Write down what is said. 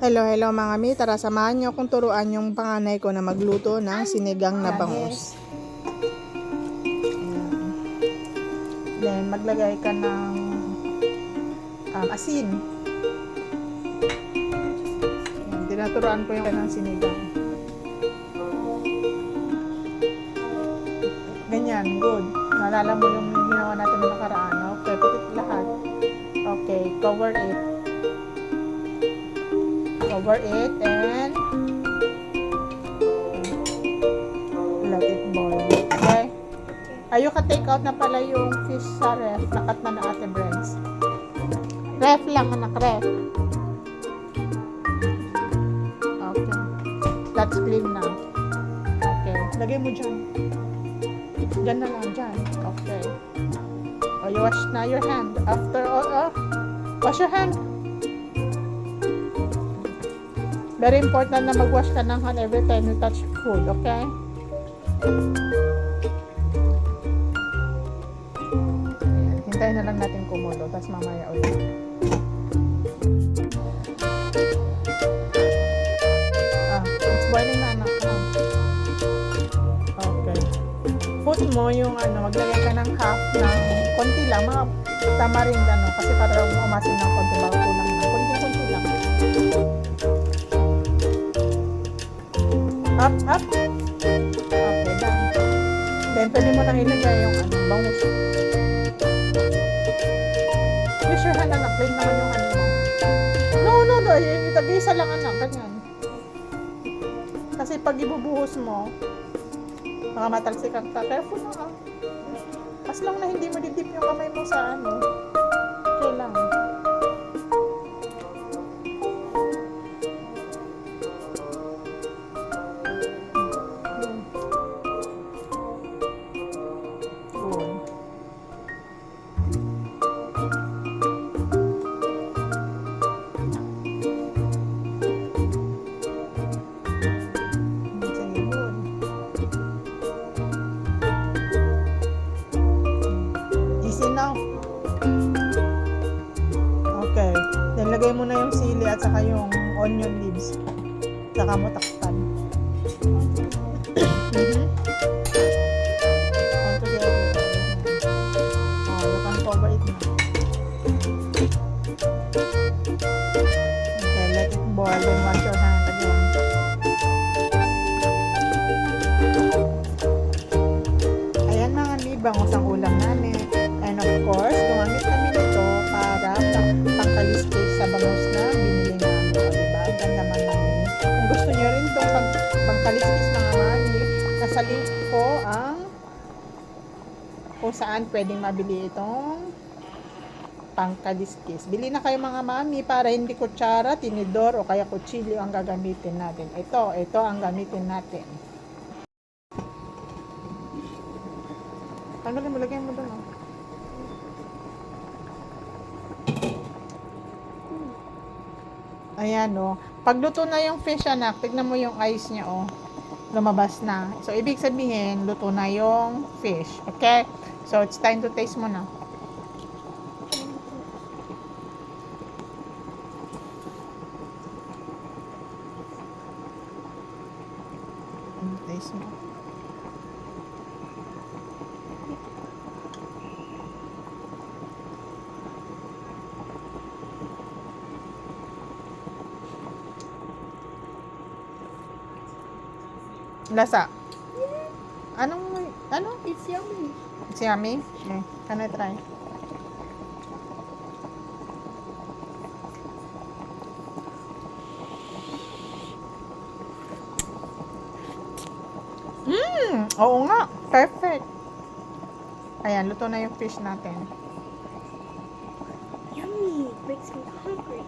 Hello, hello mga mi. Tara, samahan niyo akong turuan yung panganay ko na magluto ng sinigang na bangus. Then, maglagay ka ng um, asin. Ayan, tinaturuan ko yung ng sinigang. Ganyan, good. Naalala mo yung ginawa natin ng nakaraan. Okay, putit lahat. Okay, cover it over it and let it boil. Okay? Ayo ka take out na pala yung fish sa ref. Nakat na na ate Brents. Ref lang anak, ref. Okay. That's clean na. Okay. Lagay mo dyan. Dyan na lang, dyan. Okay. Oh, you wash na your hand. After, oh, oh. Wash your hand. Very important na mag-wash ka ng hand every time you touch food, okay? Hintayin na lang natin kumulo, tapos mamaya ulit. Ah, it's na anak. Ah. Okay. Put mo yung ano, maglagay ka ng half ng konti lang, mga tamarind ano, kasi para umasin ng konti, bago kulang na. Konti-konti lang. Up, up. Okay, done. Then, pwede mo nang ilagay yung ano, bangus. Use your hand, anak. Clean naman yung ano mo. No, no, no. Y- Tag-isa lang, anak. Ganyan. Kasi pag ibubuhos mo, mga matalsik ang ka. Careful na, ah. As lang na hindi mo didip yung kamay mo sa ano. Okay lang. At saka yung onion leaves. Saka mo takpan. Mhm. All together. Oh, now. Okay, let it boil. Then wash your hand mga libangos ang kung saan pwedeng mabili itong pangkaliskis. Bili na kayo mga mami para hindi kutsara, tinidor o kaya kutsilyo ang gagamitin natin. Ito, ito ang gamitin natin. Tanggalin mo, lagyan mo doon. Oh. Ayan, oh. Pagluto na yung fish, anak, tignan mo yung eyes niya, oh. Lumabas na. So, ibig sabihin, luto na yung fish. Okay? So, it's time to taste mo na. Mm, Taste mo. Lasa. Anong, ano? It's yummy. It's yummy? Okay. Can I try? Mmm! Oo nga. Perfect. Ayan, luto na yung fish natin. Yummy. Makes me hungry.